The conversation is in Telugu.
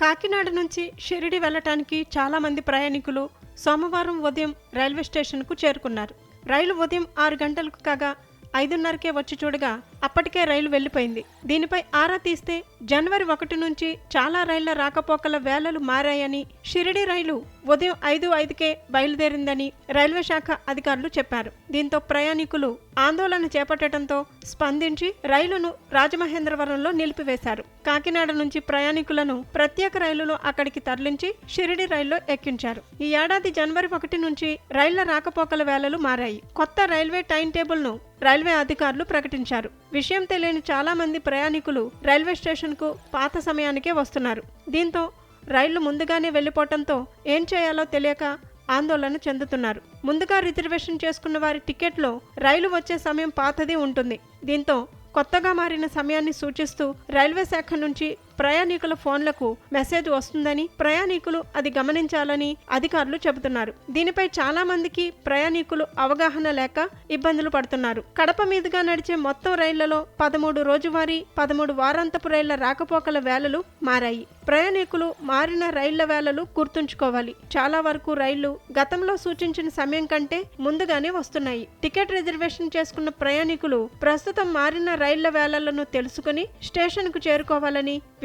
కాకినాడ నుంచి షిరిడి వెళ్ళటానికి చాలామంది ప్రయాణికులు సోమవారం ఉదయం రైల్వే స్టేషన్కు చేరుకున్నారు. రైలు ఉదయం ఆరు గంటలకు కాగా ఐదున్నరకే వచ్చి చూడగా అప్పటికే రైలు వెళ్ళిపోయింది. దీనిపై ఆరా తీస్తే జనవరి ఒకటి నుంచి చాలా రైళ్ళ రాకపోకల వేళలు మారాయని షిరిడి రైలు ఉదయం ఐదు ఐదుకే బయలుదేరిందని రైల్వే శాఖ అధికారులు చెప్పారు. దీంతో ప్రయాణికులు ఆందోళన చేపట్టడంతో స్పందించి రైలును రాజమహేంద్రవరంలో నిలిపివేశారు. కాకినాడ నుంచి ప్రయాణికులను ప్రత్యేక రైలులో అక్కడికి తరలించి షిరిడి రైల్లో ఎక్కించారు. ఈ ఏడాది జనవరి ఒకటి నుంచి రైళ్ళ రాకపోకల వేళలు మారాయి. కొత్త రైల్వే టైం టేబుల్ను రైల్వే అధికారులు ప్రకటించారు. విషయం తెలియని చాలా మంది ప్రయాణికులు రైల్వే స్టేషన్కు పాత సమయానికే వస్తున్నారు. దీంతో రైళ్ళు ముందుగానే వెళ్ళిపోవటంతో ఏం చేయాలో తెలియక ఆందోళన చెందుతున్నారు. ముందుగా రిజర్వేషన్ చేసుకున్న వారి టికెట్లో రైలు వచ్చే సమయం పాతది ఉంటుంది. దీంతో కొత్తగా మారిన సమయాన్ని సూచిస్తూ రైల్వే శాఖ నుంచి ప్రయాణికుల ఫోన్లకు మెసేజ్ వస్తుందని ప్రయాణికులు అది గమనించాలని అధికారులు చెబుతున్నారు. దీనిపై చాలా మందికి ప్రయాణికులు అవగాహన లేక ఇబ్బందులు పడుతున్నారు. కడప మీదుగా నడిచే మొత్తం రైళ్ళలో పదమూడు రోజువారీ పదమూడు వారాంతపు రైళ్ళ రాకపోకల వేళలు మారాయి. ప్రయాణికులు మారిన రైళ్ళ వేళలు గుర్తుంచుకోవాలి. చాలా వరకు రైళ్ళు గతంలో సూచించిన సమయం కంటే ముందుగానే వస్తున్నాయి. టికెట్ రిజర్వేషన్ చేసుకున్న ప్రయాణికులు ప్రస్తుతం మారిన రైళ్ళ వేళలను తెలుసుకుని స్టేషన్కు చేరుకోవాలని